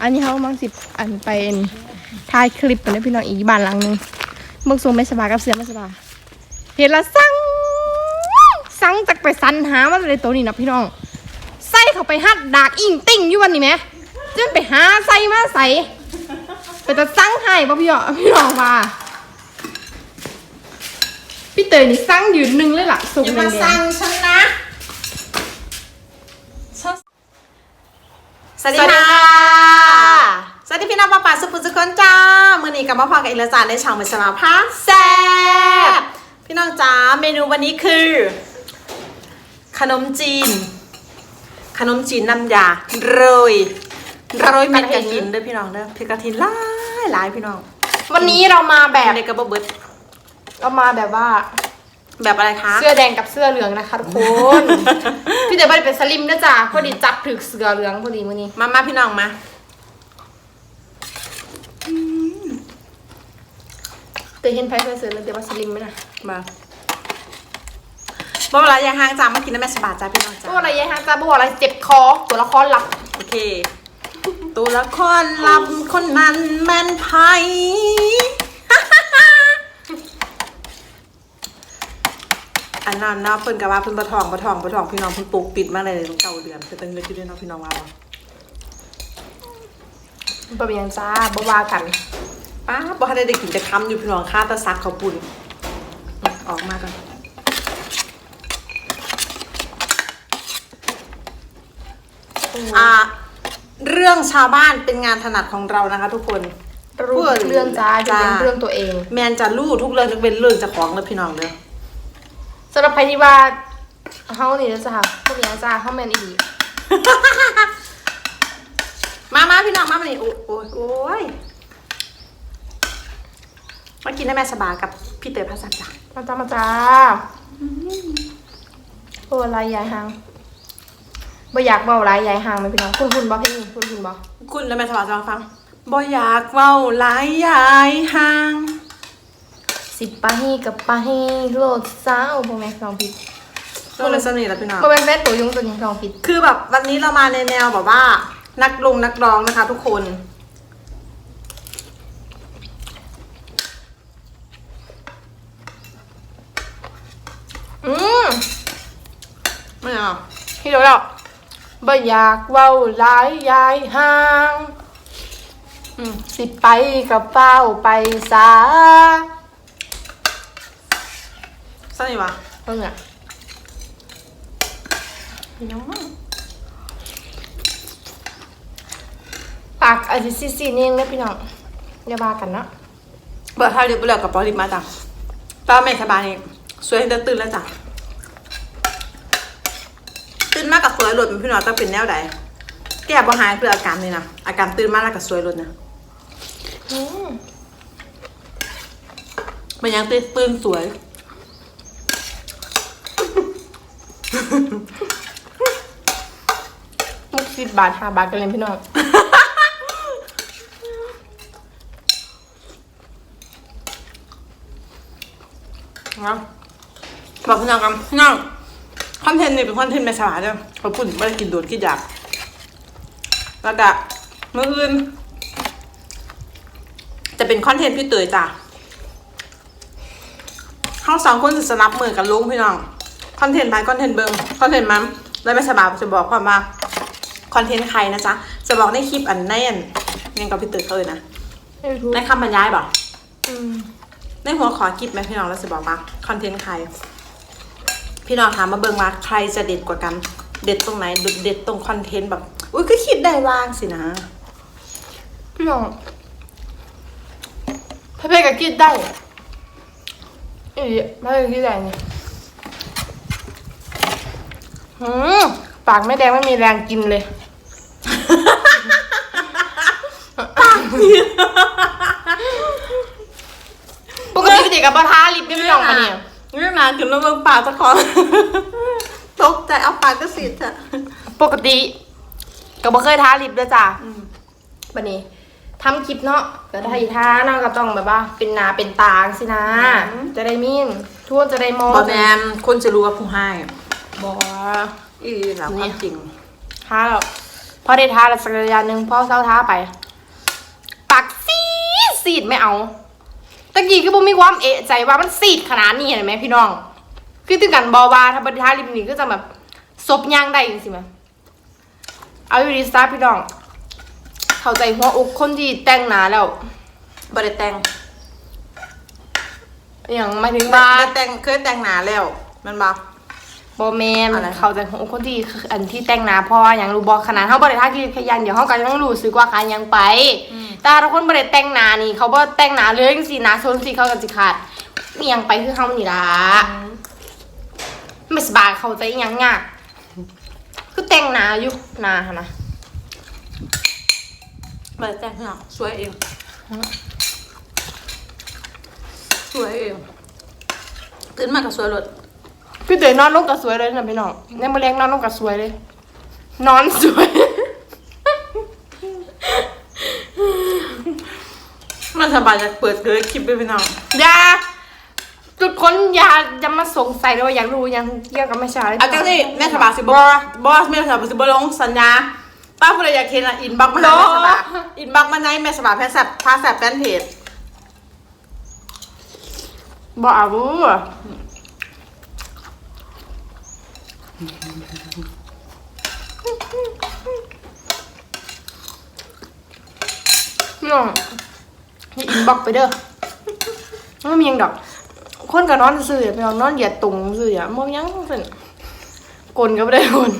อันนี้เขามังสิบอันไปถ่ายคลิปไปแล้วพี่น้องอีกบ้านหลังหนึงเบิกทรงไม่สบายกับเสือไม่สบายเห็นและสั่งสั่งจากไปสันหามาเลยตัวนี้นะพี่น้องใส่เข้าไปหัดดากอิงติ่งอยู่วันนี้ไหมจนไปหาใส่มาใส่ไปจะสั่งให้ป่ะพี่น้องพี่น้องว่าพี่เตยนี่สั่งยืนหนึ่งเลยล่ะสุกอย่าแดมางสั่งฉันนะฉันสวัสดีค่ะสวัสดีพี่น้อง ป้าป๋าสุขุมสุขคนจ้ามือนี้กับมาพอกับอิลจานในช่องมือสมาพาแซ่บพี่น้องจ้าเมนูวันนี้คือ ขนมจีน ขนมจีนน้ำยาโรยโรยเม็ดกระถินเด้อพี่น้องเด้อเผ็ดกระถินหลายหลายพี่น้อง วันนี้เรามาแบแบบบในกระบอกเบิดเรามาแบบว่าแบบอะไรคะเสื้อแดงกับเสื้อเหลืองนะคะทุกคนพี่เตยไม่ได้เป็นสลิมนะจ๊ะพอดีจับถึกเสื้อเหลืองพอดีมื้อนี้มามาพี่น้องมา เต ยเห็นไพ่เสื้อเสื้อแล้วเดี๋ยวว่าสลิมไหมนะมาบอกเวลาอย่าห่างจ้ามากินน้ำแม่สบาจ้าพี่น้องจ้าบอกอะไรยายฮะจ๊ะบอกอะไรเจ็บคอตัวละครหลักโอเค ตัวละครลำคนนั้นแม่นไพอันนั้นเนาะเพิ่นกับว่าเพิ่นบะทองบะทองบะทองพี่น้องเพิ่นปลูกปิดมาเลยตั้งเก้าเดือนเพิ่นตั้งเงินอยู่ด้วยเนาะพี่น้องว่าบ่มันเป็นยังจ้าบ่ว่ากัน ป้าบ่ทันได้ได้กินจะค้ำอยู่พี่น้องค่าแตะซักเขาวปุ่นออกมากันอ่าเรื่องชาวบ้านเป็นงานถนัดของเรานะคะ ทุกคนรู้เรื่องจ้าจะเป็นเรื่องตัวเอง แมนจะรู้ทุกเรื่องจะเป็นเรื่องเจะของเลยพี่น้องเลยสำหรับใครที่ว่าเฮานี่นะจ๊ะพวกนี้จ้าเฮาแมนอีดีมามาพี่น้องมามานี่โอ้ยโอ้ยโอ้ย มากินได้แม่สบายกับพี่เตยภาษาจ้ะมาจ้ามาจ้าโอ้ลายยายหางบ่อยากเบาลายยายหางไหมพี่น้องคุณคุณบ่พี่คุณคุณบ่คุณแล้วแม่สบายจะลองฟังบ่อยากเว้าหลายยายห่างสิบปาฮีกับปาฮีโลดสาวพวกแม่ลองผิดก็เลยสนิทแล้วพี่น้องก็เป็นแฟนตัวยุงตัวนี้ลองผิดคือแบบวันนี้เรามาในแนวแบบว่า นักลงนักร้องนะคะ ทุกคน อืมไม่เอาพี่รู้แล้วบ่อยากเว้าหลายยายห่างอืมสิไปกับเป้าไปซาสนิทวะเพิ่งอะพี่น้องปากอาจจะซีซีนี่เองนะพี่น้องอย่าบากันเนาะเบิร์ท่าเรียบร้อยกับปอลิมาจ้ะป้าแม่สบายนี่ สวยจะตื่นแล้วจ้ะตื่นมากกับสวยหลุดเป็นพี่น้องต้องเป็นแนวใดแก้บ่หายคืออาการนี่นะอาการตื่นมากแล้วกับสวยหลุดนะอืมมันยังตื่นตื่นสวยมุกสิบบาทห้าบาทกันเลยพี่น้องนะ บอกพี่น้องกันพี่น้องคอนเทนต์นี่เป็นคอนเทนต์แม่สบายเด้อเขาพูดไม่ได้กินโดนกินอยากแล้วก็เมื่ออื่นจะเป็นคอนเทนต์พี่เตยจ้ะเขาสองคนจะสนับมือกันลุงพี่น้องคอนเทนต์ไปคอนเทนต์เบิงคอนเทนต์มันแล้วไม่สบายจะบอกความว่าคอนเทนต์ใครนะจ๊ะจะบอกในคลิปอันแน่นยังกับพี่เตยเคยนะไม่รู้ในคำบรรยายบอกอืมในหัวขอคลิปไหมพี่น้องเราจะบอกว่าคอนเทนต์ใคร พี่น้องถามมาเบิ่งว่าใครจะเด็ดกว่ากัน เด็ดตรงไหนเด็ดตรงคอนเทนต์แบบ อุ้ยก็คิดได้ว่างสินะ พี่น้องพระเพกับกินได้อีพระเพกับกินได้เนี่ยหืมปากไม่แดงไม่มีแรงกินเลยปกติเด็กกับปลาทาลิปไม่พี่น้องมาเนี่ย เรื่องนานถึงน้องเบิ่งปากตะคอนตกใจเอาปากก็สิทธิ์อะปกติ ก็บ่เคยทาลิปด้วยจ้ะบันนี้ทำคลิปเนาะก็ได้ทาเนาะก็ต้องแบบว่า เป็นหนาเป็นตาสินะ จะได้มีนทั่วจะได้มองบอแมนคนจะรู้ว่าผู้ให้บอกว่าอีหลับความจริงทาแล้วพอได้ท้าแล้วสักระยะหนึ่งพอเศร้าท้าไป ปากซีดซีดไม่เอา ตะกี้คือบ่มีความเอะใจว่ามันซีดขนาดนี้เห็นไหมพี่น้อง คือถึงกันบอว่าถ้าบริท้าริมนี้ก็จะแบบซบย่างได้จริงๆไหมเอาอยู่ดีซาพี่น้อง เข้าใจหัวอกคนที่แต่งหนาแล้วบ่ได้แต่งอย่างหมายถึงบ่ว่าได้แต่งเคยแต่งหน้าแล้วแมันบ่บอแมนอะไร เข้าใจหัวอกคนที่อันที่แต่งหนาเพราะว่าอย่างรู้บอขนาดเขาบริท้าคือขยันเดี๋ยวเขาก็ยังรู้สึกว่าขายังไป แต่ถ้าคนบริแต่งหนานี่ เขาบ่แต่งหนาเลยจังสิหนาโซนสิเขากันสิขาดเอียงไปคือเขานี่ล่ะไม่สบายเข้าใจอหยังยากคือแต่งหนาอยู่หนาหั่นนะบ่ได้แต่งเนาะสวยเองสวยเองตื่นมาก็สวยรถพี่เตยนอนลงกับสวยเลยนะพี่น้องในมะเร็งนอนลงกับสวยเลย นอนสวย มัน สบายจะเปิดเลยคลิปด้วยพี่น้องอย่าทุกคนอย่าอย่ามาสงสัยเลยว่าอยากรู้ยังเกี่ยวกับไม่ใช่เอาจังสิแม่สบายสิบ่บอสแม่สบายสิบ่ลงสัญญาป้าผู้ใดอยากเห็นอะอินบ็อกมาหาแม่สบายอินบ็อกมาในแม่สบายแพทย์แซ่บพาแซ่บแฟนเพจบอกเอาพี่น้อง อย่าอินบอกไปเด้อไม่มีหยังดอก คนกับนอนซื่อๆพี่น้องนอนเหยียดตุงซื่อๆมองยังเป็นกลนก็ไม่ได้กล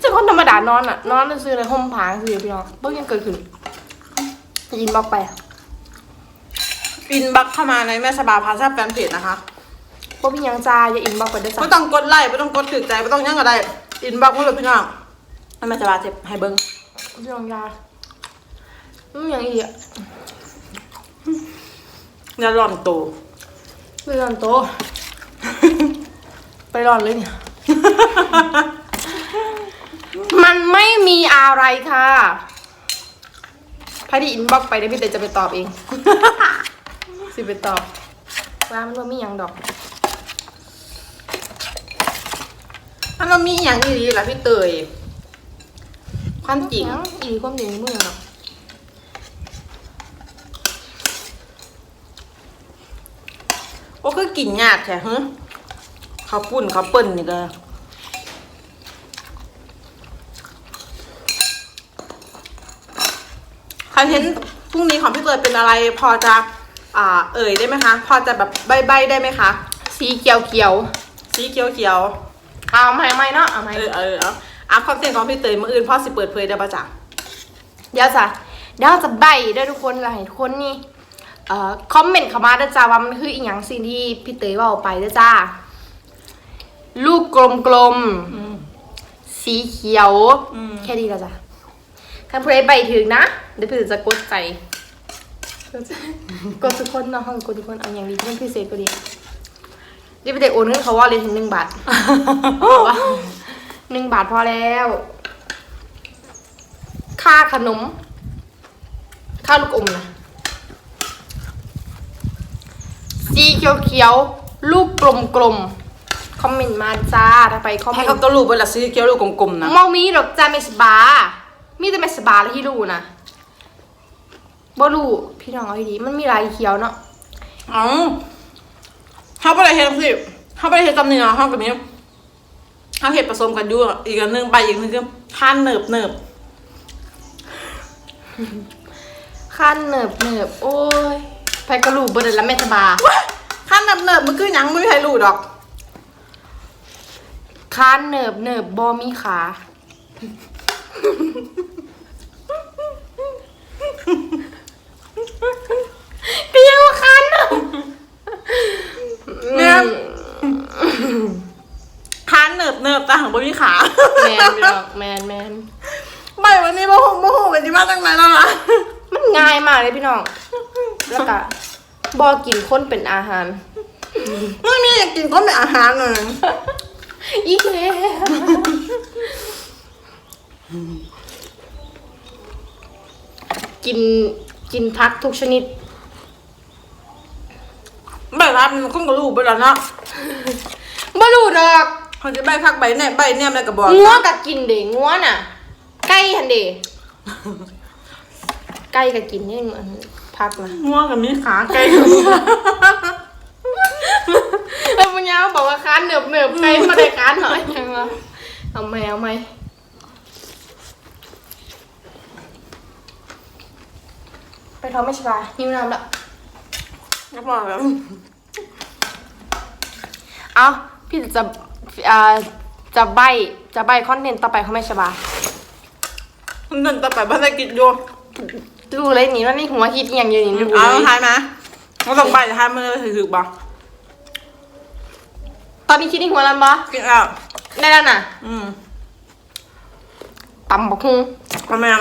จะคนธรรมดานอนอะ นอนซื่อๆเลยห่มผางซื่อๆพี่น้องเพิ่งยังเกิดขึ้นอย่าอินบอกไปอะอินบ็อกเข้ามาในแม่สบายพาแซ่บแฟนเพจนะคะบ่มีหยังจ้าอย่าอินบอกไปเด้อจ้าไม่ต้องกดไลค์ไม่ต้องกดถือใจไม่ต้องหยังก็ได้อินบ็อกมาเลยพี่น้องให้แม่สบายเจ็บให้เบิ้งพี่น้องยา ไม่มีหยังอีกอะอย่าหล่อนโตไปรอนโตะไปรอนเลยเนี่ย มันไม่มีอะไรค่ะพาดีอินบ็อกไปเดี๋ยวพี่เตยจะไปตอบเอง สิไปตอบ ว่ามันว่ามีหยังดอกมันเรามีอหย่างนี้แหละพี่เตยความจริงอีกความจริงมึงเนาะก็คือกินยากแค่ฮึเขาวปุ่นเขาวเปิ้นนี่ก็คอนเทนต์พรุ่งนี้ของพี่เตยเป็นอะไรพอจะอ่าเอ่ยได้ไหมคะ พอจะแบบใบๆได้ไหมคะ สีเขียวเขียวสีเขียวเขียวๆเอาไหมไหมเนาะเอาไหมๆเออเออเอาอะความเสี่ยงของพี่เตยมื่ออื่นพ่อสิเปิดเผยได้ปะจ๊ะเดี๋ยวจ้ะเดี๋ยวจะใบเด้อทุกคนหลายคนนี่ เอ่อคอมเมนต์เข้ามาเด้อจ้าว่ามันคืออีหยังสิ่งที่พี่เตยเว่าไปเด้อจ้า ลูกกลมๆ สีเขียว อืม แค่นี้แล้วจ้ะคันเพลย์ใบถึงนะ เดี๋ยวพี่จะกดใจ กดทุกคนเนาะห้องกดทุกคนเอาอย่างดีเพื่อนพิเศษก็ดีเดี๋ยวไปเด็กโอนเงินเขาว่าเลยถึงหนึ่งบาทว่าหนึ่งบาทพอแล้ว ค่าขนม ค่าลูกอมนะ สีเขียวเขียวๆ ลูกกลมกลมๆ คอมเมนต์มาจ้าถ้าไปคอมเมให้นเขาต์ก็รู้เวลาสีเขียวลูกกลมๆนะมองมีหรอกจ้าเมสบา มีแต่เมสบาแล้วที่รู้นะบ่รู้พี่น้องเอาดีๆมันมีลายเขียวเนาะ อ๋อเขาไปเลยเห็นสิเขาไปเลยเห็นตำเนียงเขากับนี้เขาเห็ดผสมกันอยู่อีกอันหนึงใบอีกอันหนึงคือท่านเนิบเนิบขั้นเนิบเนิบโอ้ย ไปกระลูกบ่ได้ละเมสบาท่านเนิบเนิบมันคือหยังไม่มีใครรู้ดอกคันเนิบเนิบบอมีขาก็ยังว่าคันเนิบเนี่ยท่านเนิบเนิบแต่หังบนมีขาแมนพี่น้องแมนแมนไม่วันนี้โมโหโมโหเป็นที่มาตั้งนานแล้วนะมันง่ายมากเลยพี่น้อง แล้วก็บอกินคนเป็นอาหารไม่มีอยากกินก็เป็นอาหารเลยอีกแล้วกินกินพักทุกชนิดแบบนั้นมันคงกระรู้ไปแล้วเนาะบ่รู้ดอกเขาจะใบพักใบเนี่ยใบเนี่ยอะไรกับบอกงัวก็กินเด้งัวน่ะก่หันเดิไก่ก็กินนี่เหมือน พักนะง่วงกับมีขาไกลเออมันยาวบอกว่าค้านเหนือบเหนือบไก่มาได้ค้านหน่อยยังวะเอาไหมเอาไหมไปท้องไม่ใช่ปะหิวน้ำละก็บอกแล้วเอาพี่จะอ่าจะใบจะใบคอนเทนต์ต่อไปเขาไม่ใช่ปะนั่นต่อไปภาษาอังกฤษอยู่ ดูเลยนี่ว่านี่หัวคิดอหย่างอยู่นี่ดูเอาเลยทายมาเราต้องไปทายมือถือๆบ่ตอนนี้คิดในหัวแล้วปะกินอะได้แล้วน่ะอืมตำบักฮุงประมาณ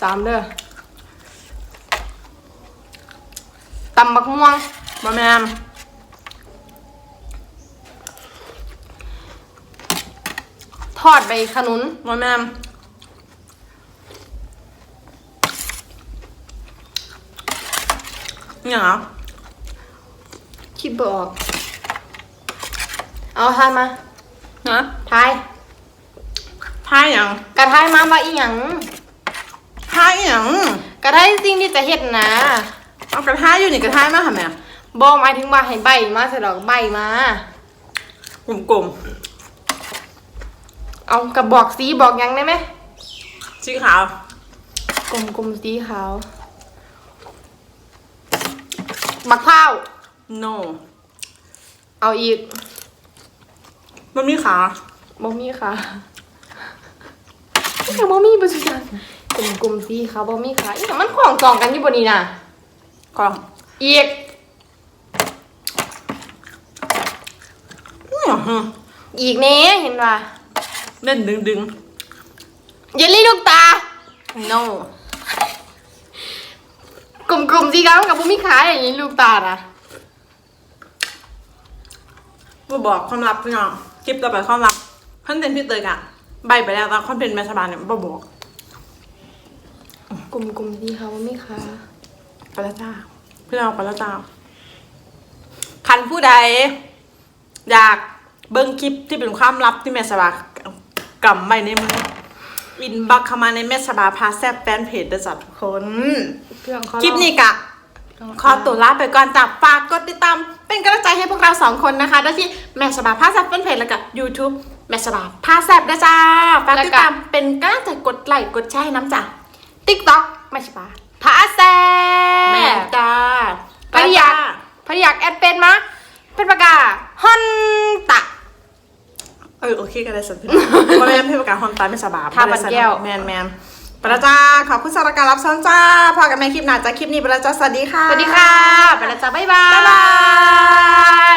สามเด้อตำบักม่วงประมาณทอดใบขนุนประมา เนี่ยเหรอคิดบออก เอาทายมาฮะทายทายอย่างกระทายมาว่าอีหยังทายอย่างกระทายสิ่งที่จะเฮ็ดนะเอากระทายอยู่นี่กระทายมาทำไมอะบอหมายถึงว่าให้ใบมาใส่ดอกใบมากลมเอากระบอกสีบอกหยังได้ไหมๆสีขาวกลมกลมๆสีขาว บักพร้าว no เอาอีกมันมีขาบ่มีค่ะนี่ค่ะบ่มีปัจจุบันกลมกลมๆสีขาวบ่มีค่ะอีแต่มันของจองกันอยู่บนนี้น่ะ กล่องอีกเนี่ยฮะอีกเน่เห็นป่ะเล่นดึงดึง เยลลี่ลูกตาๆ no กลมๆสีขาวกับบ่มีขาอย่างนี้ลูกตาน่ะมาบอกความลับพี่น้องคลิปต่อไปความลับคอนเทนต์พี่เตยกะใบไปแล้วแต่คอนเทนต์แม่ชาบานเนี่ยมาบอกกลมๆสีขาวบ่มีขาไปแล้วจ้าพี่น้องไปแล้วจ้าคันผู้ใด อยากเบิ้งคลิปที่เป็นความลับที่แม่ชาบากำไว้ในมือ อินบักเข้ามาในแม่ชาบาพาแซบแฟนเพจเด้อจ้ะทุกคนเพื่อนเขาคลิปนี้กะ ขอตัวลาไปก่อนจากฝากกดติดตาม เป็นกำลังใจให้พวกเราสองคนนะคะได้ที่แม่สบาพาแซบเป็นเพจแล้วก็ YouTube แม่สบาพาแซบนะจ้าฝากติดตามเป็นกำลังใจกดไลค์กดแชร์ให้น้ำจ้ะติ๊กต็อกไม่ใช่ปะพาแซ่แม่จ้าพยากพยากแอดเป็นมะเป็นปากกาฮอนตะ เออโอเคก็ได้สันติเพราะแม่เพื่อประกาศควาตายไม่สบายท่าปันแก้วแมนแมนประจ้าขอบคุณสารการรับชมจ้าพอกันในคลิปหน้าจากคลิปนี้ประจ้าสวัสดีค่ะ สวัสดีค่ะประจ้าบ๊ายบาย